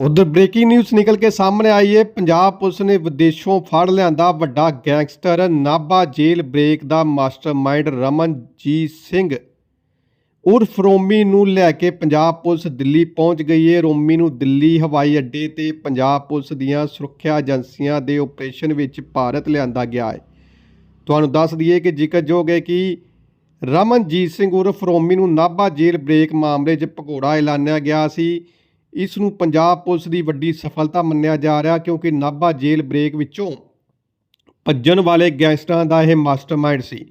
ਉਧਰ breaking news ਨਿਕਲ ਕੇ ਸਾਹਮਣੇ ਆਈ ਹੈ ਪੰਜਾਬ ਪੁਲਿਸ ਨੇ ਵਿਦੇਸ਼ੋਂ ਫੜ ਲਿਆਂਦਾ ਵੱਡਾ ਗੈਂਗਸਟਰ, ਨਾਭਾ ਜੇਲ੍ਹ ਬ੍ਰੇਕ ਦਾ ਮਾਸਟਰਮਾਈਂਡ ਰਮਨਜੀਤ ਸਿੰਘ। ਉਰਫ ਰੋਮੀ ਨੂੰ ਲੈ ਕੇ ਪੰਜਾਬ ਪੁਲਿਸ ਦਿੱਲੀ ਪਹੁੰਚ ਗਈ ਹੈ ਰੋਮੀ ਨੂੰ ਦਿੱਲੀ ਹਵਾਈ ਅੱਡੇ ਤੇ ਪੰਜਾਬ ਪੁਲਿਸ ਦੀਆਂ ਸੁਰੱਖਿਆ ਏਜੰਸੀਆਂ ਦੇ ਆਪਰੇਸ਼ਨ ਵਿੱਚ ਭਾਰਤ ਲਿਆਂਦਾ ਗਿਆ ਹੈ ਤੁਹਾਨੂੰ ਦੱਸ ਦਈਏ ਕਿ ਜ਼ਿਕਰਯੋਗ ਹੈ ਕਿ ਰਮਨਜੀਤ ਸਿੰਘ ਉਰਫ ਰੋਮੀ ਨੂੰ ਨਾਭਾ ਜੇਲ੍ਹ ਬ੍ਰੇਕ ਮਾਮਲੇ 'ਚ ਭਗੌੜਾ ਐਲਾਨਿਆ ਗਿਆ ਸੀ। ਇਸ ਨੂੰ ਪੰਜਾਬ ਪੁਲਿਸ ਦੀ ਵੱਡੀ ਸਫਲਤਾ ਮੰਨਿਆ ਜਾ ਰਿਹਾ ਕਿਉਂਕਿ ਨਾਭਾ ਜੇਲ੍ਹ ਬ੍ਰੇਕ ਵਿੱਚੋਂ ਭੱਜਣ ਵਾਲੇ ਗੈਂਗਸਟਰਾਂ ਦਾ ਇਹ ਮਾਸਟਰਮਾਈਂਡ ਸੀ।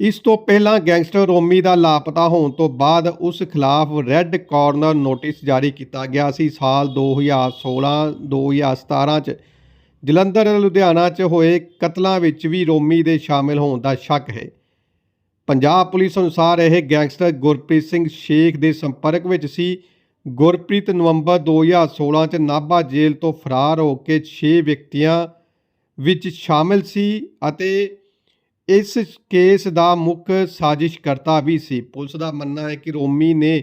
ਇਸ ਤੋਂ ਪਹਿਲਾਂ ਗੈਂਗਸਟਰ ਰੋਮੀ ਦਾ ਲਾਪਤਾ ਹੋਣ ਤੋਂ ਬਾਅਦ ਉਸ ਖਿਲਾਫ ਰੈੱਡ ਕਾਰਨਰ ਨੋਟਿਸ ਜਾਰੀ ਕੀਤਾ ਗਿਆ ਸੀ ਸਾਲ 2016 2017 ਚ। ਜਲੰਧਰ, ਲੁਧਿਆਣਾ ਚ ਹੋਏ ਕਤਲਾਂ ਵਿੱਚ ਵੀ ਰੋਮੀ ਦੇ ਸ਼ਾਮਿਲ ਹੋਣ ਦਾ ਸ਼ੱਕ ਹੈ। ਪੰਜਾਬ ਪੁਲਿਸ ਅਨੁਸਾਰ ਇਹ ਗੈਂਗਸਟਰ ਗੁਰਪ੍ਰੀਤ ਸਿੰਘ ਸ਼ੇਖ ਦੇ ਸੰਪਰਕ ਵਿੱਚ ਸੀ। ਗੁਰਪ੍ਰੀਤ ਨਵੰਬਰ 2016 ਚ ਨਾਭਾ ਜੇਲ੍ਹ ਤੋਂ ਫਰਾਰ ਹੋ ਕੇ 6 ਵਿਅਕਤੀਆਂ ਵਿੱਚ ਸ਼ਾਮਿਲ ਸੀ ਅਤੇ ਇਸ ਕੇਸ ਦਾ ਮੁੱਖ ਸਾਜ਼ਿਸ਼ਕਰਤਾ ਵੀ ਸੀ। ਪੁਲਿਸ ਦਾ ਮੰਨਣਾ ਹੈ ਕਿ ਰੋਮੀ ਨੇ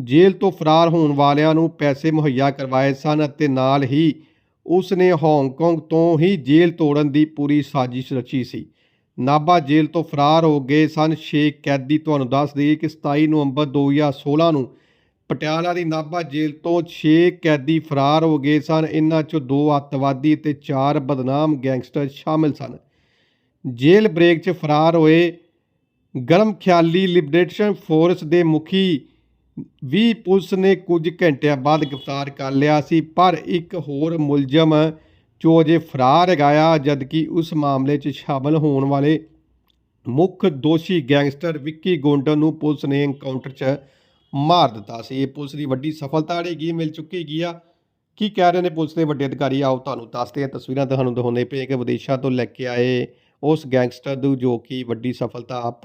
ਜੇਲ੍ਹ ਤੋਂ ਫਰਾਰ ਹੋਣ ਵਾਲਿਆਂ ਨੂੰ ਪੈਸੇ ਮੁਹੱਈਆ ਕਰਵਾਏ ਸਨ ਅਤੇ ਨਾਲ ਹੀ ਉਸ ਨੇ ਹਾਂਗਕਾਂਗ ਤੋਂ ਹੀ ਜੇਲ੍ਹ ਤੋੜਨ ਦੀ ਪੂਰੀ ਸਾਜ਼ਿਸ਼ ਰਚੀ ਸੀ। ਨਾਭਾ ਜੇਲ੍ਹ ਤੋਂ ਫਰਾਰ ਹੋ ਗਏ ਸਨ। ਛੇ ਕੈਦੀ ਤੁਹਾਨੂੰ ਦੱਸ ਦਈਏ ਕਿ 27 ਨਵੰਬਰ 2016 ਨੂੰ ਪਟਿਆਲਾ ਦੀ ਨਾਭਾ ਜੇਲ੍ਹ ਤੋਂ 6 ਕੈਦੀ ਫਰਾਰ ਹੋ ਗਏ ਸਨ। ਇਨ੍ਹਾਂ ਚੋਂ ਦੋ ਅੱਤਵਾਦੀ ਤੇ ਚਾਰ ਬਦਨਾਮ ਗੈਂਗਸਟਰ ਸ਼ਾਮਿਲ ਸਨ। ਜੇਲ੍ਹ ਬ੍ਰੇਕ 'ਚ ਫਰਾਰ ਹੋਏ ਗਰਮ ਖਿਆਲੀ ਲਿਬਰੇਸ਼ਨ ਫੋਰਸ ਦੇ ਮੁਖੀ ਵੀ ਪੁਲਿਸ ਨੇ ਕੁਝ ਘੰਟਿਆਂ ਬਾਅਦ ਗ੍ਰਿਫਤਾਰ ਕਰ ਲਿਆ ਸੀ, ਪਰ ਇੱਕ ਹੋਰ ਮੁਲਜ਼ਮ ਜੋ ਅਜੇ ਫਰਾਰ ਹੈਗਾ ਜਦਕਿ ਉਸ ਮਾਮਲੇ 'ਚ ਸ਼ਾਮਲ ਹੋਣ ਵਾਲੇ ਮੁੱਖ ਦੋਸ਼ੀ ਗੈਂਗਸਟਰ ਵਿੱਕੀ ਗੋਂਡਨ ਨੂੰ ਪੁਲਿਸ ਨੇ ਐਨਕਾਊਂਟਰ 'ਚ ਮਾਰ ਦਿੱਤਾ ਸੀ। ਇਹ ਪੁਲਿਸ ਦੀ ਵੱਡੀ ਸਫਲਤਾ ਰਹੇਗੀ ਮਿਲ ਚੁੱਕੀ ਹੈਗੀ ਆ। ਕੀ ਕਹਿ ਰਹੇ ਨੇ ਪੁਲਿਸ ਦੇ ਵੱਡੇ ਅਧਿਕਾਰੀ? ਆਓ ਤੁਹਾਨੂੰ ਦੱਸਦੇ ਆ ਤਸਵੀਰਾਂ ਤੁਹਾਨੂੰ ਦਿਖਾਉਂਦੇ ਪਏ ਕਿ ਵਿਦੇਸ਼ਾਂ ਤੋਂ ਲੈ ਕੇ ਆਏ ਉਸ ਗੈਂਗਸਟਰ ਨੂੰ ਜੋ ਕਿ ਵੱਡੀ ਸਫਲਤਾ ਪੰਜਾਬ